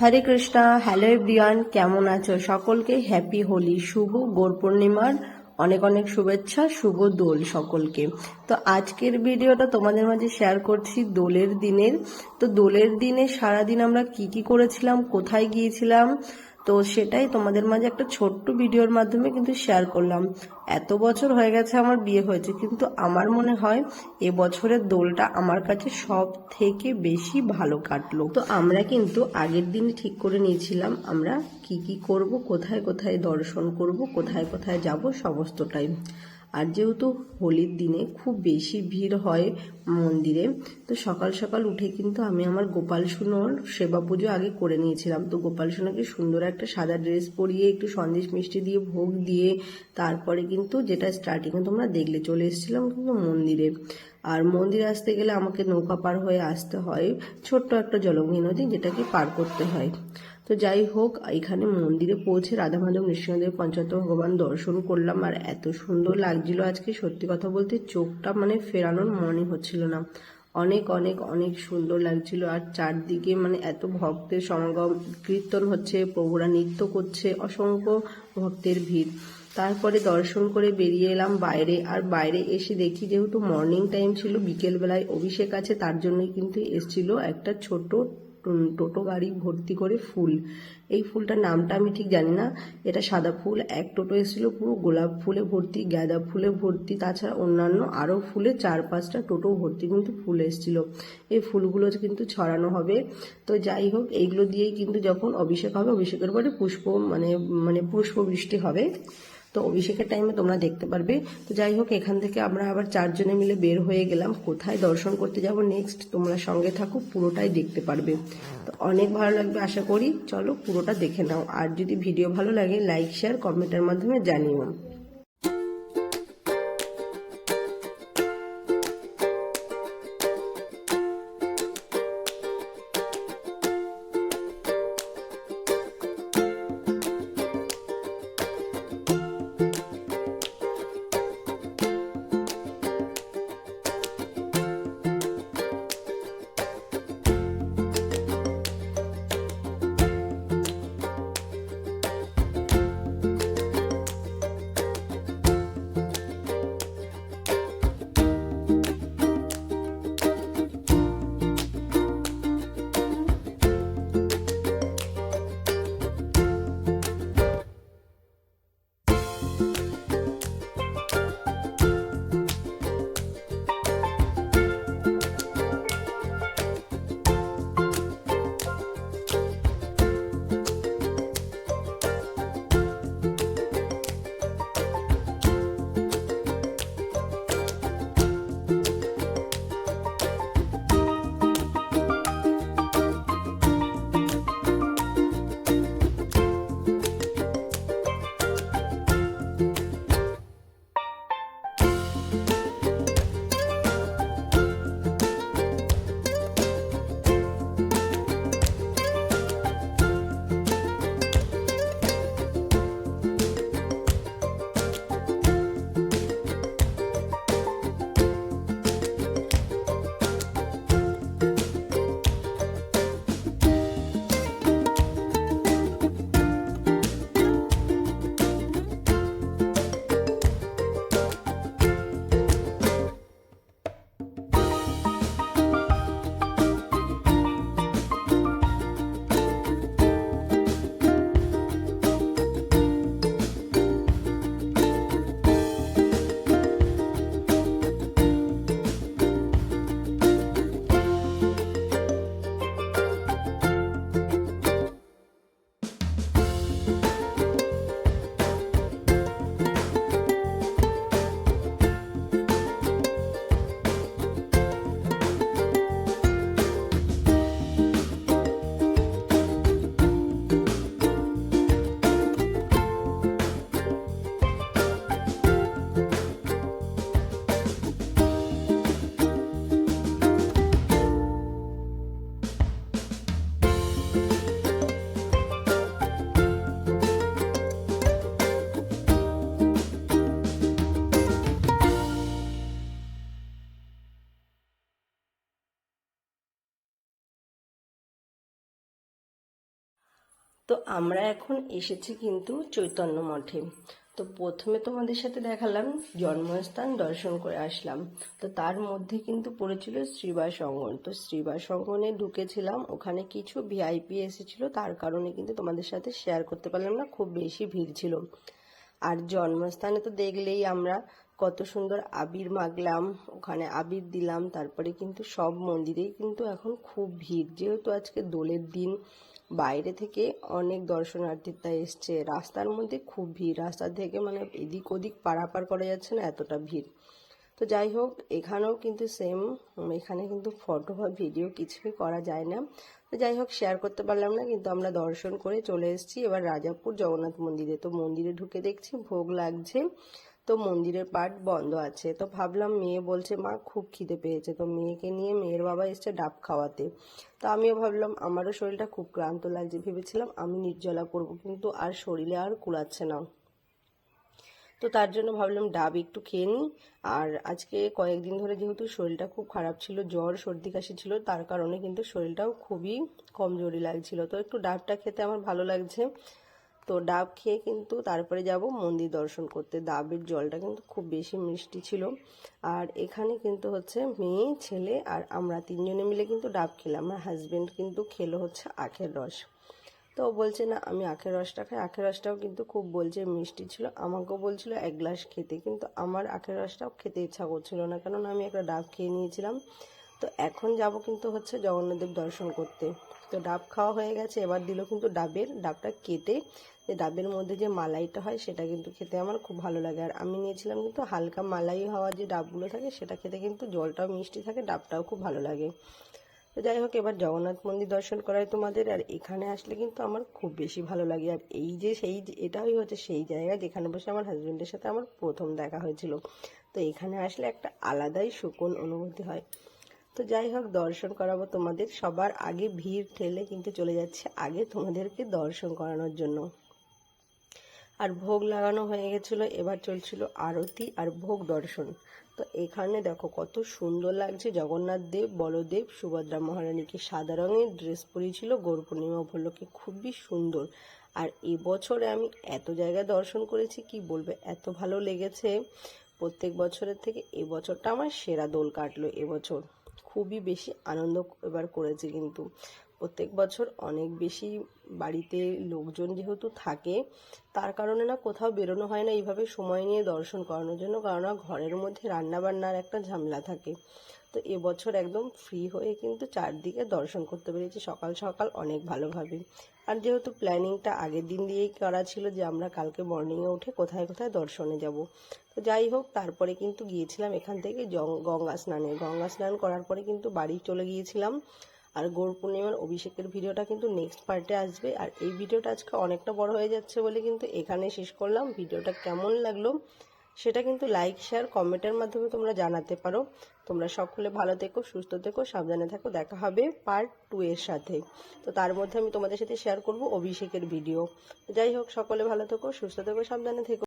হরে Krishna, hello everyone, কেমন আছো সকলকে? হ্যাপি হোলি, শুভ গোর পূর্ণিমার, অনেক অনেক শুভেচ্ছা, শুভ দোল সকলকে। তো আজকের ভিডিওটা তোমাদের মাঝে শেয়ার করছি দোলের দিনের। তো দোলের দিনে সারাদিন আমরা কি কি করেছিলাম, কোথায় গিয়েছিলাম তো সেটাই তোমাদের মাঝে একটা ছোট্ট ভিডিওর মাধ্যমে কিন্তু শেয়ার করলাম। এত বছর হয়ে গেছে আমার বিয়ে হয়েছে, কিন্তু আমার মনে হয় এ বছরের দোলটা আমার কাছে সব থেকে বেশি ভালো কাটলো। তো আমরা কিন্তু আগের দিন ঠিক করে নিয়েছিলাম আমরা কি কি করব, কোথায় কোথায় দর্শন করব, কোথায় কোথায় যাব, সমস্তটাই। আর যেহেতু হোলির দিনে খুব বেশি ভিড় হয় মন্দিরে, তো সকাল সকাল উঠে কিন্তু আমি আমার গোপাল সোনার সেবা পুজো আগে করে নিয়েছিলাম। তো গোপাল সোনাকে সুন্দর একটা সাদা ড্রেস পরিয়ে, একটু সন্দেশ মিষ্টি দিয়ে, ভোগ দিয়ে, তারপরে কিন্তু যেটা স্টার্টিংয়ে তোমরা দেখলে, চলে এসেছিলাম কিন্তু মন্দিরে। আর মন্দিরে আসতে গেলে আমাকে নৌকা পার হয়ে আসতে হয় ছোট্ট একটা জলঙ্গি নদী যেটাকে পার করতে হয়। তো যাই হোক এখানে মন্দিরে পৌঁছে রাধা মাধব নৃসিংহদেব পঞ্চায়েত ভগবান দর্শন করলাম। আর এত সুন্দর লাগছিল আজকে, সত্যি কথা বলতে চোখটা মানে ফেরানোর মনে হচ্ছিল না। অনেক অনেক অনেক সুন্দর লাগছিল। আর চারদিকে মানে এত ভক্তের সমাগম, কীর্তন হচ্ছে, প্রভুরা নৃত্য করছে, অসংখ্য ভক্তের ভিড়। তারপরে দর্শন করে বেরিয়ে এলাম বাইরে। আর বাইরে এসে দেখি যেহেতু মর্নিং টাইম ছিল, বিকেলবেলায় অভিষেক আছে, তার জন্যই কিন্তু এসছিল একটা ছোট টোটো গাড়ি ভর্তি করে ফুল। এই ফুলটার নামটা আমি ঠিক জানি না। এটা সাদা ফুল, এক টোটো এসেছিল পুরো গোলাপ ফুলে ভর্তি, গাঁদা ফুলে ভর্তি, তাছাড়া অন্যান্য আরও ফুলে চার পাঁচটা টোটো ভর্তি কিন্তু ফুল এসেছিল। এই ফুলগুলো কিন্তু ছড়ানো হবে। তো যাই হোক, এইগুলো দিয়েই কিন্তু যখন অভিষেক হবে, অভিষেকের পরে পুষ্প মানে মানে পুষ্প বৃষ্টি হবে। তো অভিষেকের টাইমে তোমরা দেখতে পারবে। তো যাই হোক, এখান থেকে আমরা আবার চারজনে মিলে বের হয়ে গেলাম। কোথায়? দর্শন করতে যাব নেক্সট তোমরা সঙ্গে থাকো, পুরোটাই দেখতে পারবে। তো অনেক ভালো লাগবে, আশা করি। চলো পুরোটা দেখে নাও। আর যদি ভিডিও ভালো লাগে লাইক শেয়ার কমেন্টের মাধ্যমে জানিও। তো আমরা এখন এসেছি কিন্তু চৈতন্য মঠে। তো প্রথমে তোমাদের সাথে দেখালাম, জন্মস্থান দর্শন করে আসলাম। তো তার মধ্যে কিন্তু পড়েছিল শ্রীবাস অঙ্গন তো শ্রীবাস অঙ্গনে ঢুকেছিলাম, ওখানে কিছু ভিআইপি এসেছিল, তার কারণে কিন্তু তোমাদের সাথে শেয়ার করতে পারলাম না, খুব বেশি ভিড় ছিল। আর জন্মস্থানে তো দেখলেই আমরা কত সুন্দর আবির মাগলাম ওখানে আবির দিলাম, তারপরে কিন্তু সব মন্দিরেই কিন্তু এখন খুব ভিড়। যেহেতু আজকে দোলের দিন বাইরে থেকে অনেক দর্শনার্থীরা এসছে। রাস্তার মধ্যে খুব ভিড়। রাস্তা থেকে মানে এদিক ওদিক পারাপার করা যাচ্ছে না, এতটা ভিড়। তো যাই হোক, এখানেও কিন্তু সেম এখানে কিন্তু ফটো বা ভিডিও কিছুই করা যায় না। তো যাই হোক শেয়ার করতে পারলাম না, কিন্তু আমরা দর্শন করে চলে এসেছি। এবার রাজাপুর জগন্নাথ মন্দিরে। তো মন্দিরে ঢুকে দেখছি, ভোগ লাগছে। তো মন্দিরের পাট বন্ধ আছে। তো ভাবলাম মেয়ে বলছে, মা, খুব খিদে পেয়েছে। তো মেয়েকে নিয়ে মেয়ের বাবা এসছে ডাব খাওয়াতে। তো আমিও ভাবলাম, আমারও শরীরটা খুব ক্লান্ত লাগছে, ভেবেছিলাম আমি নির্জলা করব, কিন্তু আর শরীরে আর কুলাচ্ছে না। তো তার জন্য ভাবলাম ডাব একটু খেয়ে নিই। আর আজকে কয়েকদিন ধরে যেহেতু শরীরটা খুব খারাপ ছিল, জ্বর, সর্দি, কাশি ছিল, তার কারণে কিন্তু শরীরটাও খুবই কমজোরি লাগছিল। তো একটু ডাবটা খেতে আমার ভালো লাগছে। তো ডাব খেয়ে কিন্তু তারপরে যাব মন্দির দর্শন করতে। ডাবের জলটা কিন্তু খুব বেশি মিষ্টি ছিল। আর এখানে কিন্তু হচ্ছে মেয়ে, ছেলে আর আমরা তিনজনে মিলে কিন্তু ডাব খেলাম। আমার হাজবেন্ড কিন্তু খেলো হচ্ছে আখের রস। তো বলছে, না, আমি আখের রসটা খাই। আখের রসটাও কিন্তু খুব বলছে মিষ্টি ছিল। আমাকেও বলছিল এক গ্লাস খেতে। কিন্তু আমার আখের রসটাও খেতে ইচ্ছা করছিল না। কারণ আমি একটা ডাব খেয়ে নিয়েছিলাম। তো এখন যাব কিন্তু হচ্ছে জগন্নাথদেব দর্শন করতে। তো ডাব খাওয়া হয়ে গেছে, এবার দিল কিন্তু ডাবের, ডাবটা কেটে যে ডাবের মধ্যে যে মালাইটা হয় সেটা কিন্তু খেতে আমার খুব ভালো লাগে। আর আমি নিয়েছিলাম কিন্তু হালকা মালাই হওয়া যে ডাবগুলো থাকে সেটা খেতে কিন্তু জলটাও মিষ্টি থাকে, ডাবটাও খুব ভালো লাগে। তো যাই হোক, এবার জগন্নাথ মন্দির দর্শন করাই তোমাদের, আর এখানে আসলে কিন্তু আমার খুব বেশি ভালো লাগে। আর এই যে সেই এটাই হচ্ছে সেই জায়গা যেখানে বসে আমার হাজবেন্ডের সাথে আমার প্রথম দেখা হয়েছিল। তো এখানে আসলে একটা আলাদাই সুকুন অনুভূতি হয়। তো যাই হোক, দর্শন করাবো তোমাদের। সবার আগে ভিড় ঠেলে কিন্তু চলে যাচ্ছে আগে তোমাদেরকে দর্শন করানোর জন্য। আর ভোগ লাগানো হয়ে গেছিল, এবার চলছিল আরতি আর ভোগ দর্শন। তো এখানে দেখো কত সুন্দর লাগছে। জগন্নাথ দেব, বলদেব, সুভদ্রা মহারানীকে সাদা রঙের ড্রেস পরিয়েছিল, গৌর পূর্ণিমা উপলক্ষে খুবই সুন্দর। আর এবছরে আমি এত জায়গায় দর্শন করেছি, কি বলবে? এত ভালো লেগেছে। প্রত্যেক বছরের থেকে এবছরটা আমার সেরা দোল কাটলো এবছর। খুবই বেশি আনন্দ এবার করেছি কিন্তু। প্রত্যেক বছর অনেক বেশি বাড়িতে লোকজন যেহেতু থাকে, তার কারণে না কোথাও বেরোনো হয় না এইভাবে সময় নিয়ে দর্শন করানোর জন্য কারণ ঘরের মধ্যে রান্না বান্নার একটা ঝামেলা থাকে। তো এবছর একদম ফ্রি হয়ে কিন্তু চারদিকে দর্শন করতে পেরেছি, সকাল সকাল অনেক ভালোভাবে। আর যেহেতু প্ল্যানিংটা আগের দিন দিয়েই করা ছিল যে আমরা কালকে মর্নিংয়ে উঠে কোথায় কোথায় দর্শনে যাব। তো যাই হোক, তারপরে কিন্তু গিয়েছিলাম এখান থেকে গঙ্গা স্নানে। গঙ্গা স্নান করার পরে কিন্তু বাড়ি চলে গিয়েছিলাম। আর গৌর পূর্ণিমার অভিষেকের ভিডিওটা কিন্তু নেক্সট পার্টে আসবে। আর এই ভিডিওটা আজকে অনেকটা বড় হয়ে যাচ্ছে বলে কিন্তু এখানে শেষ করলাম। ভিডিওটা কেমন লাগল সেটা কিন্তু লাইক শেয়ার কমেন্টের মাধ্যমে তোমরা জানাতে পারো। তোমরা সকলে ভালো থেকো, সুস্থ থেকো, সাবধানে থাকো। দেখা হবে পার্ট টু এর সাথে। তো তার মধ্যে আমি তোমাদের সাথে শেয়ার করব অভিষেকের ভিডিও যাই হোক, সকলে ভালো থেকো, সুস্থ থেকো, সাবধানে থেকো।